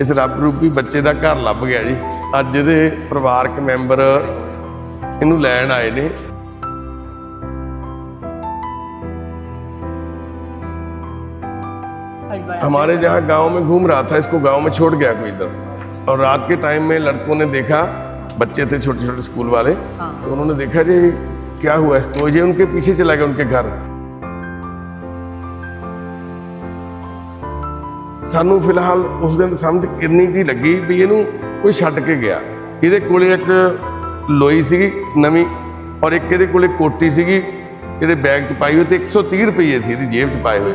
ਇਸ ਰੱਬ ਰੂਪੀ ਬੱਚੇ ਦਾ ਘਰ ਲੱਭ ਗਿਆ ਜੀ ਅੱਜ ਇਹਦੇ ਪਰਿਵਾਰਕ ਮੈਂਬਰ ਇਹਨੂੰ ਲੈਣ ਆਏ ਨੇ हमारे जहाँ गांव में घूम रहा था इसको गांव में छोड़ गया कोई इधर और रात के टाइम में लड़कों ने देखा बच्चे थे छोटे छोटे स्कूल वाले तो उन्होंने देखा जी क्या हुआ इसको ये उनके पीछे चला गया उनके घर ਸਾਨੂੰ ਫਿਲਹਾਲ ਉਸ ਦਿਨ ਸਮਝ ਇੰਨੀ ਕੀ ਲੱਗੀ ਵੀ ਇਹਨੂੰ ਕੋਈ ਛੱਡ ਕੇ ਗਿਆ ਇਹਦੇ ਕੋਲੇ ਇੱਕ ਲੋਈ ਸੀਗੀ ਨਵੀਂ ਔਰ ਇੱਕ ਇਹਦੇ ਕੋਲੇ ਕੋਟੀ ਸੀਗੀ ਇਹਦੇ ਬੈਗ 'ਚ ਪਾਈ ਹੋਈ ਤੇ 130 ਰੁਪਏ ਸੀ ਇਹਦੀ ਜੇਬ 'ਚ पाए हुए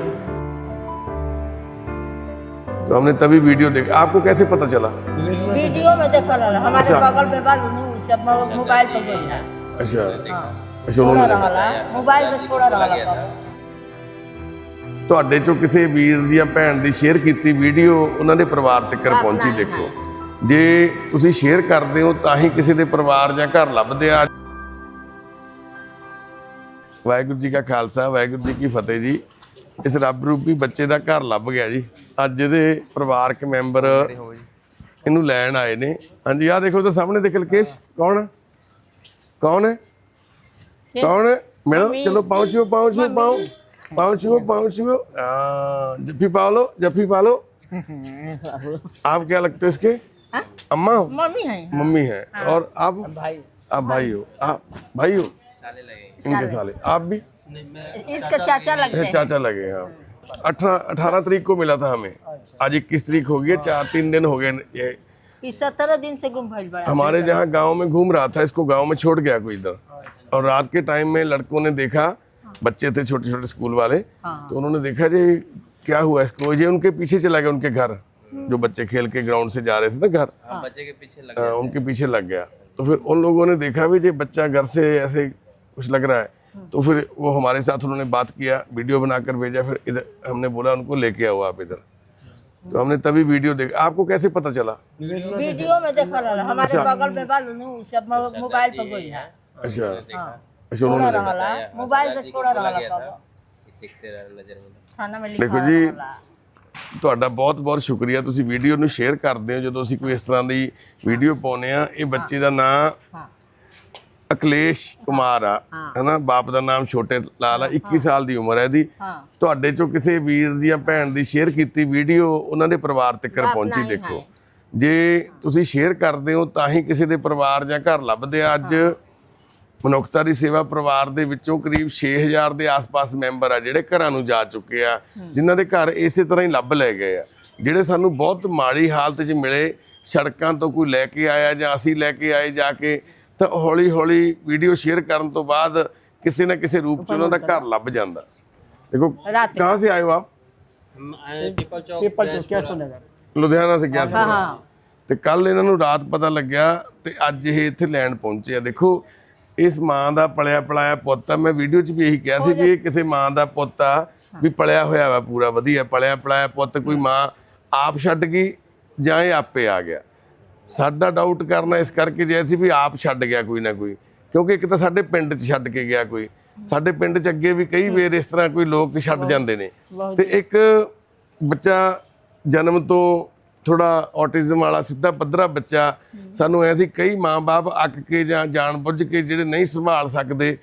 तो हमने तभी वीडियो देखा आपको कैसे पता चला वीडियो में देखा रहा हमारे अच्छा। बगल में बाल से अपना मोबाइल पर गई है अच्छा हाँ अच्छा थोड़ा उन्होंने रहा मोबाइल में थोड़ा रहा सब ਤੁਹਾਡੇ ਚੋਂ ਕਿਸੇ ਵੀਰ ਦੀ ਜਾਂ ਭੈਣ ਦੀ ਸ਼ੇਅਰ ਕੀਤੀ ਵੀਡੀਓ ਉਹਨਾਂ ਦੇ ਪਰਿਵਾਰ ਤੱਕ ਪਹੁੰਚੀ ਦੇਖੋ। ਜੇ ਤੁਸੀਂ ਸ਼ੇਅਰ ਕਰਦੇ ਹੋ ਤਾਂ ਹੀ ਕਿਸੇ ਦੇ ਪਰਿਵਾਰ ਜਾਂ ਘਰ ਲੱਭਦੇ ਆ। ਵਾਹਿਗੁਰੂ ਜੀ ਕਾ ਖਾਲਸਾ ਵਾਹਿਗੁਰੂ ਜੀ ਕੀ ਫਤਿਹ ਜੀ। ਇਸ ਰੱਬ ਰੂਪੀ ਬੱਚੇ ਦਾ ਘਰ ਲੱਭ ਗਿਆ ਜੀ। ਅੱਜ ਇਹਦੇ ਪਰਿਵਾਰਕ ਮੈਂਬਰ ਇਹਨੂੰ ਲੈਣ ਆਏ ਨੇ। ਹਾਂਜੀ ਆਹ ਦੇਖੋ ਤਾਂ ਸਾਹਮਣੇ ਦੇਖ ਲਕੇਸ਼ ਕੌਣ? ਹੈ? ਕੌਣ? ਹੈ ਕੌਣ? ਹੈ ਮਿਲੋ ਚਲੋ ਪਹੁੰਚੋ ਪਹੁੰਚੋ ਪਾਓ पहुंचो पहुंचो आ, जफ्फी पा लो जफ्फी पा लो आप क्या लगते हो इसके? हाँ? अम्मा हो? मम्मी है। मम्मी है। और आप? भाई। आप भाई हो। आप भाई हो? इनके साले। आप भी? इसका चाचा लगते अच्छा, हैं। चाचा लगे हाँ अठारह अठारह तारीख को मिला था हमें। आज इक्कीस तारीख हो गई चार तीन दिन हो गए ये। सत्रह दिन से घूम हमारे जहाँ गाँव में घूम रहा था इसको गाँव में छोड़ गया कोई इधर। और रात के टाइम में लड़कों ने देखा बच्चे थे छोटे छोटे स्कूल वाले हाँ। तो उन्होंने देखा जी क्या हुआ इसको? ये उनके पीछे चला गया उनके घर जो बच्चे खेल के ग्राउंड से जा रहे थे ना घर। बच्चे के पीछे लग हाँ, उनके पीछे लग गया। तो फिर उन लोगों ने देखा भी ये बच्चा घर से ऐसे कुछ लग रहा है। तो फिर वो हमारे साथ उन्होंने बात किया वीडियो बनाकर भेजा फिर इधर हमने बोला उनको लेके आओ आप इधर। तो हमने तभी वीडियो देखा आपको कैसे पता चला? वीडियो में देखा हमारे बगल में मोबाइल पर गई है। अच्छा हाँ अच्छा थोड़ा उन्होंने रहा मोबाइल में थोड़ा रहा सब दिखते रहे नजर में थाना में लिखा देखो जी रहा ਤੁਹਾਡਾ ਬਹੁਤ-ਬਹੁਤ ਸ਼ੁਕਰੀਆ ਤੁਸੀਂ ਵੀਡੀਓ ਨੂੰ ਸ਼ੇਅਰ ਕਰਦੇ ਹੋ ਜਦੋਂ ਅਸੀਂ ਕੋਈ ਇਸ ਤਰ੍ਹਾਂ ਦੀ ਵੀਡੀਓ ਪਾਉਨੇ ਆ ਇਹ ਬੱਚੇ ਦਾ ਨਾਮ हाँ ਅਕਲੇਸ਼ ਕੁਮਾਰ ਆ ਹਨਾ ਬਾਪ ਦਾ ਨਾਮ ਛੋਟੇ ਲਾਲ ਆ 21 ਸਾਲ ਦੀ ਉਮਰ ਹੈ ਇਹਦੀ हाँ ਤੁਹਾਡੇ ਚੋਂ ਕਿਸੇ ਵੀਰ ਦੀ ਜਾਂ ਭੈਣ ਦੀ ਸ਼ੇਅਰ ਕੀਤੀ ਵੀਡੀਓ ਉਹਨਾਂ ਦੇ ਪਰਿਵਾਰ ਤੱਕ ਪਹੁੰਚੀ ਨਹੀਂ ਦੇਖੋ ਜੇ ਤੁਸੀਂ ਸ਼ੇਅਰ ਕਰਦੇ ਹੋ ਤਾਂ ਹੀ ਕਿਸੇ ਦੇ ਪਰਿਵਾਰ ਜਾਂ ਘਰ ਲੱਭਦੇ ਆ ਅੱਜ ਮਨੁੱਖਤਾ ਦੀ ਸੇਵਾ ਪਰਿਵਾਰ ਦੇ ਵਿੱਚੋਂ ਕਰੀਬ 6000 ਦੇ ਆਸ-ਪਾਸ ਮੈਂਬਰ ਆ ਜਿਹੜੇ ਘਰਾਂ ਨੂੰ ਜਾ ਚੁੱਕੇ ਆ ਜਿਨ੍ਹਾਂ ਦੇ ਘਰ ਇਸੇ ਤਰ੍ਹਾਂ ਹੀ ਲੱਭ ਲੈ ਗਏ ਆ ਜਿਹੜੇ ਸਾਨੂੰ ਬਹੁਤ ਮਾੜੀ ਹਾਲਤ 'ਚ ਮਿਲੇ ਸੜਕਾਂ ਤੋਂ ਕੋਈ ਲੈ ਕੇ ਆਇਆ ਜਾਂ ਅਸੀਂ ਲੈ ਕੇ ਆਏ ਜਾ ਕੇ ਤਾਂ ਹੌਲੀ-ਹੌਲੀ ਵੀਡੀਓ ਸ਼ੇਅਰ ਕਰਨ ਤੋਂ ਬਾਅਦ ਕਿਸੇ ਨਾ ਕਿਸੇ ਰੂਪ 'ਚ ਉਹਨਾਂ ਦਾ ਘਰ ਲੱਭ ਜਾਂਦਾ ਦੇਖੋ रात ਕਹਾਂ ਸੇ ਆਏ ਹੋ ਆਪ हम आए पीपल चौक पीपल चौक कैसा नगर ਲੁਧਿਆਣਾ ਸੇ ਗਿਆ ਸੀ हाँ हाँ ਤੇ ਕੱਲ ਇਹਨਾਂ ਨੂੰ ਰਾਤ ਪਤਾ ਲੱਗਿਆ ਤੇ ਅੱਜ ਇਹ ਇੱਥੇ ਲੈਣ ਪਹੁੰਚੇ ਆ ਦੇਖੋ ਇਸ ਮਾਂ ਦਾ ਪਲਿਆ ਪਲਾਇਆ ਪੁੱਤ ਆ। ਮੈਂ ਵੀਡੀਓ 'ਚ ਵੀ ਇਹੀ ਕਿਹਾ ਸੀ ਵੀ ਇਹ ਕਿਸੇ ਮਾਂ ਦਾ ਪੁੱਤ ਆ ਵੀ ਪਲਿਆ ਹੋਇਆ ਵਾ ਪੂਰਾ ਵਧੀਆ ਪਲਿਆ ਪਲਾਇਆ ਪੁੱਤ ਕੋਈ ਮਾਂ ਆਪ ਛੱਡ ਗਈ ਜਾਂ ਇਹ ਆਪੇ ਆ ਗਿਆ। ਸਾਡਾ ਡਾਊਟ ਕਰਨਾ ਇਸ ਕਰਕੇ ਜੇ ਸੀ ਵੀ ਆਪ ਛੱਡ ਗਿਆ ਕੋਈ ਨਾ ਕੋਈ ਕਿਉਂਕਿ ਇੱਕ ਤਾਂ ਸਾਡੇ ਪਿੰਡ 'ਚ ਛੱਡ ਕੇ ਗਿਆ ਕੋਈ। ਸਾਡੇ ਪਿੰਡ 'ਚ ਅੱਗੇ ਵੀ ਕਈ ਵਾਰ ਇਸ ਤਰ੍ਹਾਂ ਕੋਈ ਲੋਕ ਛੱਡ ਜਾਂਦੇ ਨੇ। ਤੇ ਇੱਕ ਬੱਚਾ ਜਨਮ ਤੋਂ ਥੋੜਾ ਆਟਿਜ਼ਮ ਵਾਲਾ ਸਿੱਧਾ ਪੱਧਰਾ ਬੱਚਾ ਸਾਨੂੰ ਐ ਸੀ ਕਈ ਮਾਪੇ ਅੱਕ ਕੇ ਜਾਂ ਜਾਣ ਬੁੱਝ ਕੇ ਜਿਹੜੇ ਨਹੀਂ ਸੰਭਾਲ ਸਕਦੇ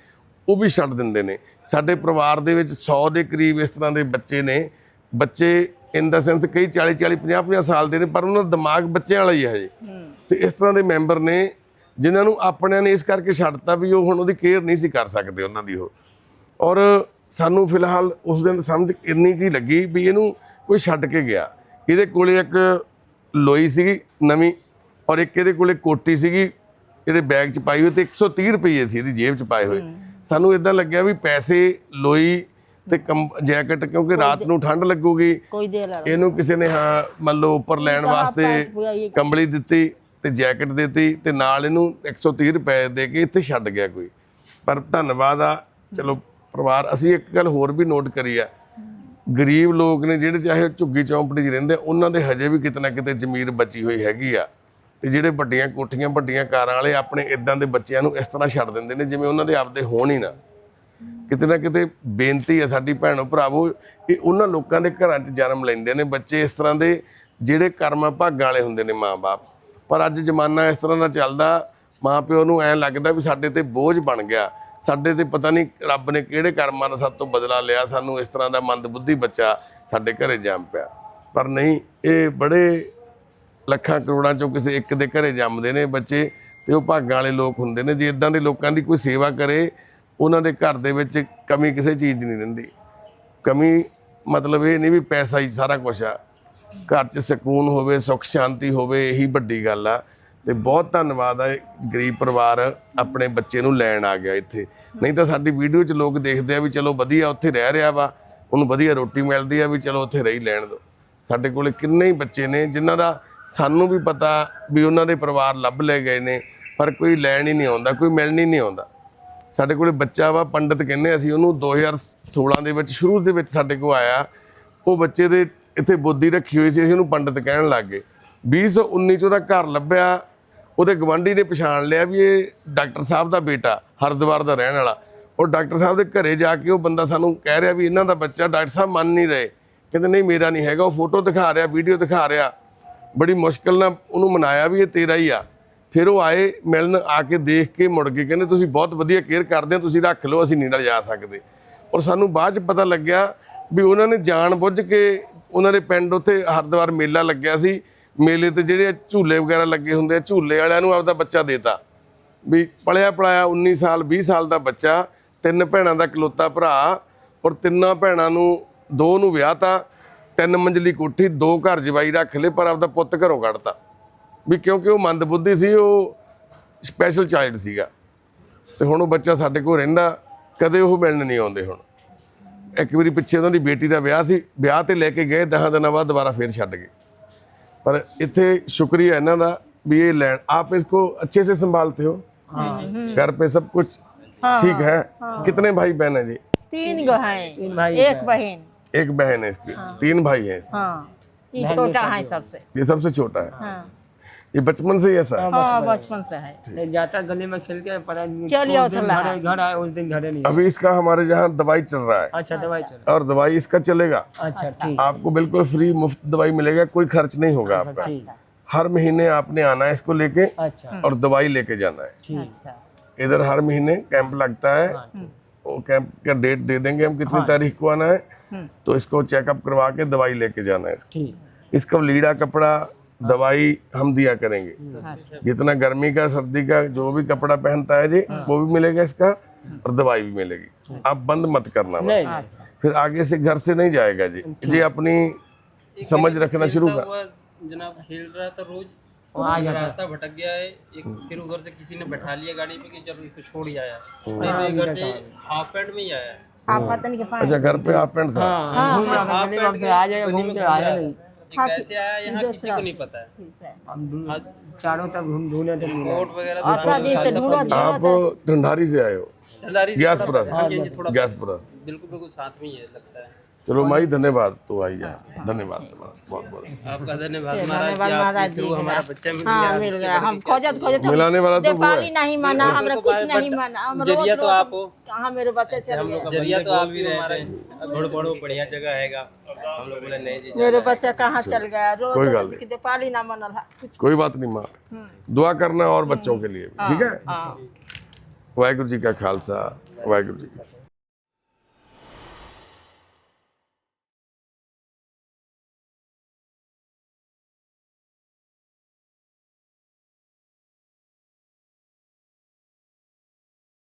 ਉਹ ਵੀ ਛੱਡ ਦਿੰਦੇ ਨੇ। ਸਾਡੇ ਪਰਿਵਾਰ ਦੇ ਵਿੱਚ 100 ਦੇ ਕਰੀਬ ਇਸ ਤਰ੍ਹਾਂ ਦੇ ਬੱਚੇ ਨੇ। ਬੱਚੇ ਇਨ ਦਾ ਸੈਂਸ ਕਈ 40 40 50 50 ਸਾਲ ਦੇ ਨੇ ਪਰ ਉਹਨਾਂ ਦਾ ਦਿਮਾਗ ਬੱਚਿਆਂ ਵਾਲਾ ਹੀ ਹੈ ਹਜੇ। ਤੇ ਇਸ ਤਰ੍ਹਾਂ ਦੇ ਮੈਂਬਰ ਨੇ ਜਿਨ੍ਹਾਂ ਨੂੰ ਆਪਣਿਆਂ ਨੇ ਇਸ ਕਰਕੇ ਛੱਡਤਾ ਵੀ ਉਹ ਹੁਣ ਉਹਦੀ ਕੇਅਰ ਨਹੀਂ ਸੀ ਕਰ ਸਕਦੇ ਉਹਨਾਂ ਦੀ ਉਹ। ਔਰ ਸਾਨੂੰ ਫਿਲਹਾਲ ਉਸ ਦਿਨ ਸਮਝ ਇੰਨੀ ਕੀ ਲੱਗੀ ਵੀ ਇਹਨੂੰ ਕੋਈ ਛੱਡ ਕੇ ਗਿਆ। ਇਹਦੇ ਕੋਲੇ ਇੱਕ ਲੋਈ ਸੀਗੀ ਨਵੀਂ ਔਰ ਇੱਕ ਇਹਦੇ ਕੋਲੇ ਕੋਟੀ ਸੀਗੀ ਇਹਦੇ ਬੈਗ 'ਚ ਪਾਈ ਹੋਈ ਤੇ 130 ਰੁਪਏ ਸੀ ਇਹਦੀ ਜੇਬ 'ਚ ਪਾਏ ਹੋਏ। ਸਾਨੂੰ ਇਦਾਂ ਲੱਗਿਆ ਵੀ ਪੈਸੇ ਲੋਈ ਤੇ ਜੈਕਟ ਕਿਉਂਕਿ ਰਾਤ ਨੂੰ ਠੰਡ ਲੱਗੂਗੀ। ਇਹਨੂੰ ਕਿਸੇ ਨੇ ਹਾਂ ਮੰਨ ਲਓ ਉੱਪਰ ਲੈਣ ਵਾਸਤੇ ਕੰਬਲੀ ਦਿੱਤੀ ਤੇ ਜੈਕਟ ਦਿੱਤੀ ਤੇ ਨਾਲ ਇਹਨੂੰ 130 ਰੁਪਏ ਦੇ ਕੇ ਇੱਥੇ ਛੱਡ ਗਿਆ ਕੋਈ। ਪਰ ਧੰਨਵਾਦ ਆ। ਚਲੋ ਪਰਿਵਾਰ ਅਸੀਂ ਇੱਕ ਗੱਲ ਹੋਰ ਵੀ ਨੋਟ ਕਰੀ ਆ। ਗਰੀਬ ਲੋਕ ਨੇ ਜਿਹੜੇ ਚਾਹੇ ਝੁੱਗੀ ਚੌਂਪੜੀ 'ਚ ਰਹਿੰਦੇ, ਉਹਨਾਂ ਦੇ ਹਜੇ ਵੀ ਕਿਤੇ ਨਾ ਕਿਤੇ ਜ਼ਮੀਰ ਬਚੀ ਹੋਈ ਹੈਗੀ ਆ। ਤੇ ਜਿਹੜੇ ਵੱਡੀਆਂ ਕੋਠੀਆਂ, ਵੱਡੀਆਂ ਕਾਰਾਂ ਵਾਲੇ ਆਪਣੇ ਇਦਾਂ ਦੇ ਬੱਚਿਆਂ ਨੂੰ ਇਸ ਤਰ੍ਹਾਂ ਛੱਡ ਦਿੰਦੇ ਨੇ, ਜਿਵੇਂ ਉਹਨਾਂ ਦੇ ਆਪਦੇ ਹੋਣ ਹੀ ਨਾ। ਕਿਤੇ ਨਾ ਕਿਤੇ ਬੇਨਤੀ ਹੈ ਸਾਡੀ ਭੈਣੋ ਭਰਾਵੋ, ਕਿ ਉਹਨਾਂ ਲੋਕਾਂ ਦੇ ਘਰਾਂ 'ਚ ਜਨਮ ਲੈਂਦੇ ਨੇ ਬੱਚੇ, ਇਸ ਤਰ੍ਹਾਂ ਦੇ ਜਿਹੜੇ ਕਰਮ ਭਾਗਾਂ ਵਾਲੇ ਹੁੰਦੇ ਨੇ ਮਾਂ-ਬਾਪ। ਪਰ ਅੱਜ ਜ਼ਮਾਨਾ ਇਸ ਤਰ੍ਹਾਂ ਦਾ ਚੱਲਦਾ, ਮਾਂ-ਪਿਓ ਨੂੰ ਐਂ ਲੱਗਦਾ ਵੀ ਸਾਡੇ ਤੇ ਬੋਝ ਬਣ ਗਿਆ। ਸਾਡੇ ਤੇ ਪਤਾ ਨਹੀਂ ਰੱਬ ਨੇ ਕਿਹੜੇ ਕਰਮਾਂ ਦਾ ਸਾਡੇ ਤੋਂ ਬਦਲਾ ਲਿਆ, ਸਾਨੂੰ ਇਸ ਤਰ੍ਹਾਂ ਦਾ ਮੰਦਬੁੱਧੀ ਬੱਚਾ ਸਾਡੇ ਘਰੇ ਜੰਮ ਪਿਆ। ਪਰ ਨਹੀਂ, ਇਹ ਬੜੇ ਲੱਖਾਂ ਕਰੋੜਾਂ ਚੋਂ ਕਿਸੇ ਇੱਕ ਦੇ ਘਰੇ ਜੰਮਦੇ ਨੇ ਬੱਚੇ ਤੇ ਉਹ ਭਾਗਾਂ ਵਾਲੇ ਲੋਕ ਹੁੰਦੇ ਨੇ, ਜੇ ਇਦਾਂ ਦੇ ਲੋਕਾਂ ਦੀ ਕੋਈ ਸੇਵਾ ਕਰੇ, ਉਹਨਾਂ ਦੇ ਘਰ ਦੇ ਵਿੱਚ ਕਮੀ ਕਿਸੇ ਚੀਜ਼ ਦੀ ਨਹੀਂ ਰਹਿੰਦੀ। ਕਮੀ ਮਤਲਬ ਇਹ ਨਹੀਂ ਵੀ ਪੈਸਾ ਹੀ ਸਾਰਾ ਕੁਝ ਆ। ਘਰ 'ਚ ਸਕੂਨ ਹੋਵੇ ਸੁੱਖ ਸ਼ਾਂਤੀ ਹੋਵੇ, ਇਹੀ ਵੱਡੀ ਗੱਲ ਆ। ਤੇ ਬਹੁਤ ਧੰਨਵਾਦ ਆ ਗਰੀਬ ਪਰਿਵਾਰ ਆਪਣੇ ਬੱਚੇ ਨੂੰ ਲੈਣ ਆ ਗਿਆ ਇੱਥੇ। ਨਹੀਂ ਤਾਂ ਸਾਡੀ ਵੀਡੀਓ 'ਚ ਲੋਕ ਦੇਖਦੇ ਆ ਵੀ ਚਲੋ ਵਧੀਆ ਉੱਥੇ ਰਹਿ ਰਿਹਾ ਵਾ, ਉਹਨੂੰ ਵਧੀਆ ਰੋਟੀ ਮਿਲਦੀ ਆ ਵੀ ਚਲੋ ਉੱਥੇ ਰਹੀ ਲੈਣ ਦੋ। ਸਾਡੇ ਕੋਲੇ ਕਿੰਨੇ ਹੀ ਬੱਚੇ ਨੇ ਜਿਨ੍ਹਾਂ ਦਾ ਸਾਨੂੰ ਵੀ ਪਤਾ ਵੀ ਉਹਨਾਂ ਦੇ ਪਰਿਵਾਰ ਲੱਭ ਲੈ ਗਏ ਨੇ, ਪਰ ਕੋਈ ਲੈਣ ਹੀ ਨਹੀਂ ਆਉਂਦਾ, ਕੋਈ ਮਿਲਣ ਹੀ ਨਹੀਂ ਆਉਂਦਾ। ਸਾਡੇ ਕੋਲੇ ਬੱਚਾ ਵਾ, ਪੰਡਿਤ ਕਹਿੰਦੇ ਅਸੀਂ ਉਹਨੂੰ 2016 ਦੇ ਵਿੱਚ, ਸ਼ੁਰੂ ਦੇ ਵਿੱਚ ਸਾਡੇ ਕੋਲ ਆਇਆ। ਉਹ ਬੱਚੇ ਦੇ ਇੱਥੇ ਬੁੱਧੀ ਰੱਖੀ ਹੋਈ ਸੀ, ਅਸੀਂ ਉਹਨੂੰ ਪੰਡਿਤ ਕਹਿਣ ਲੱਗ ਗਏ। 2019 ਚ ਉਹਦਾ ਘਰ ਲੱਭਿਆ ਉਹਦੇ ਗਵਾਂਢੀ ਨੇ ਪਛਾਣ ਲਿਆ ਵੀ ਇਹ ਡਾਕਟਰ ਸਾਹਿਬ ਦਾ ਬੇਟਾ, ਹਰਿਦੁਆਰ ਦਾ ਰਹਿਣ ਵਾਲਾ। ਉਹ ਡਾਕਟਰ ਸਾਹਿਬ ਦੇ ਘਰੇ ਜਾ ਕੇ ਉਹ ਬੰਦਾ ਸਾਨੂੰ ਕਹਿ ਰਿਹਾ ਵੀ ਇਹਨਾਂ ਦਾ ਬੱਚਾ ਡਾਕਟਰ ਸਾਹਿਬ ਮੰਨ ਨਹੀਂ ਰਹੇ। ਕਹਿੰਦੇ, ਨਹੀਂ, ਮੇਰਾ ਨਹੀਂ ਹੈਗਾ। ਉਹ ਫੋਟੋ ਦਿਖਾ ਰਿਹਾ, ਵੀਡੀਓ ਦਿਖਾ ਰਿਹਾ। ਬੜੀ ਮੁਸ਼ਕਲ ਨਾਲ ਉਹਨੂੰ ਮਨਾਇਆ ਵੀ ਇਹ ਤੇਰਾ ਹੀ ਆ। ਫਿਰ ਉਹ ਆਏ ਮਿਲਣ, ਆ ਕੇ ਦੇਖ ਕੇ ਮੁੜ ਕੇ ਕਹਿੰਦੇ, ਤੁਸੀਂ ਬਹੁਤ ਵਧੀਆ ਕੇਅਰ ਕਰਦੇ ਹੋ, ਤੁਸੀਂ ਰੱਖ ਲਓ, ਅਸੀਂ ਨਹੀਂ ਨਾਲ ਜਾ ਸਕਦੇ। ਔਰ ਸਾਨੂੰ ਬਾਅਦ ਚ ਪਤਾ ਲੱਗਿਆ ਵੀ ਉਹਨਾਂ ਨੇ ਜਾਣ ਬੁੱਝ ਕੇ ਉਹਨਾਂ ਦੇ ਪਿੰਡ ਉੱਥੇ ਹਰਿਦੁਆਰ ਮੇਲਾ ਲੱਗਿਆ ਸੀ। ਮੇਲੇ ਤੇ ਜਿਹੜੇ ਝੂਲੇ ਵਗੈਰਾ ਲੱਗੇ ਹੁੰਦੇ ਆ, ਝੂਲੇ ਵਾਲਿਆਂ ਨੂੰ ਆਪਦਾ ਬੱਚਾ ਦੇਤਾ। ਵੀ ਪਲਿਆ ਪਲਾਇਆ 19 ਸਾਲ 20 ਸਾਲ ਦਾ ਬੱਚਾ, ਤਿੰਨ ਭੈਣਾਂ ਦਾ ਇਕਲੌਤਾ ਭਰਾ ਔਰ ਤਿੰਨਾਂ ਭੈਣਾਂ ਨੂੰ, ਦੋ ਨੂੰ ਵਿਆਹਤਾ ਤਿੰਨ ਮੰਜ਼ਲੀ ਕੋਠੀ, ਦੋ ਘਰ ਜਵਾਈ ਰੱਖ ਲਏ, ਪਰ ਆਪਦਾ ਪੁੱਤ ਘਰੋਂ ਕੱਢਤਾ। ਵੀ ਕਿਉਂਕਿ ਉਹ ਮੰਦਬੁੱਧੀ ਸੀ, ਉਹ ਸਪੈਸ਼ਲ ਚਾਈਲਡ ਸੀਗਾ। ਤੇ ਹੁਣ ਉਹ ਬੱਚਾ ਸਾਡੇ ਕੋਲ ਰਹਿੰਦਾ, ਕਦੇ ਉਹ ਮਿਲਣ ਨਹੀਂ ਆਉਂਦੇ ਹੁਣ। ਇੱਕ ਵਾਰੀ ਪਿੱਛੇ ਉਹਨਾਂ ਦੀ ਬੇਟੀ ਦਾ ਵਿਆਹ ਸੀ, ਵਿਆਹ ਤੇ ਲੈ ਕੇ ਗਏ 10 ਦਿਨਾਂ ਬਾਅਦ ਦੁਬਾਰਾ ਫੇਰ ਛੱਡ ਗਏ। पर इतने शुक्रिया है ना भी ये लैंड आप इसको अच्छे से संभालते हो? घर पे सब कुछ ठीक है? कितने भाई बहन है जी? तीन गो हैं तीन भाई एक बहन। एक बहन है इसकी। तीन भाई है इसके। हाँ। ये छोटा है सबसे। ये सबसे छोटा है। हाँ। ये बचपन से ही ऐसा है। हाँ बचपन से। है। जाता गली में खेल के पता नहीं घर आए उस दिन घरे नहीं अभी इसका हमारे यहाँ दवाई चल रहा है। अच्छा दवाई चलो और दवाई इसका चलेगा। अच्छा ठीक। आपको बिल्कुल फ्री मुफ़्त दवाई मिलेगा कोई खर्च नहीं होगा आपका। हर महीने आपने आना है इसको लेके अच्छा। और दवाई लेके जाना है। ठीक। अच्छा। इधर हर महीने कैंप लगता है। हाँ, वो कैंप का डेट दे देंगे हम कितनी तारीख को आना है। तो इसको चेकअप करवा के दवाई लेके जाना है इसको। इसका लीड़ा कपड़ा दवाई हम दिया करेंगे। जितना गर्मी का सर्दी का जो भी कपड़ा पहनता है जी वो भी मिलेगा इसका और दवाई भी मिलेगी। आप बंद मत करना बस। नहीं फिर आगे से घर से नहीं जाएगा जी। जी अपनी समझ रखना शुरू कर। जनाब खेल रहा था रोज आ रास्ता भटक गया है एक फिर उधर से किसी ने बैठा लिया गाड़ी पे कि चलो इसको छोड़ ही आया। नहीं तो घर से हाफ़ पैंट में ही आया। आप पता नहीं के पास अच्छा घर पे आप पेंट था। नहीं पता है। चारों तो आप ढंडारी से आए हो। गैसपुरा गैसपुरा बिल्कुल बिल्कुल साथ में ही है लगता है। चलो माई धन्यवाद। तो आई जाए धन्यवाद। बहुत बहुत आपका धन्यवाद। हमारा बच्चा मिल हाँ गया मिल गया। हम खोजत खोजत मिलाने वाला तो वो नेपाली नहीं माना हमरा तो कुछ नहीं माना। हम ज़रिया तो आप हो। कहाँ मेरे बच्चे चले गए ज़रिया तो आप भी हमारे थोड़ा बड़ो बढ़िया जगह हैगा। हम लोग बोले नहीं जी मेरे बच्चे कहाँ चल गया? रोज कोई गल नहीं। कि ना मनल कोई बात नहीं माँ। दुआ करना और बच्चों के लिए ठीक है? हाँ। वाहिगुरु जी का खालसा वाहिगुरु जी की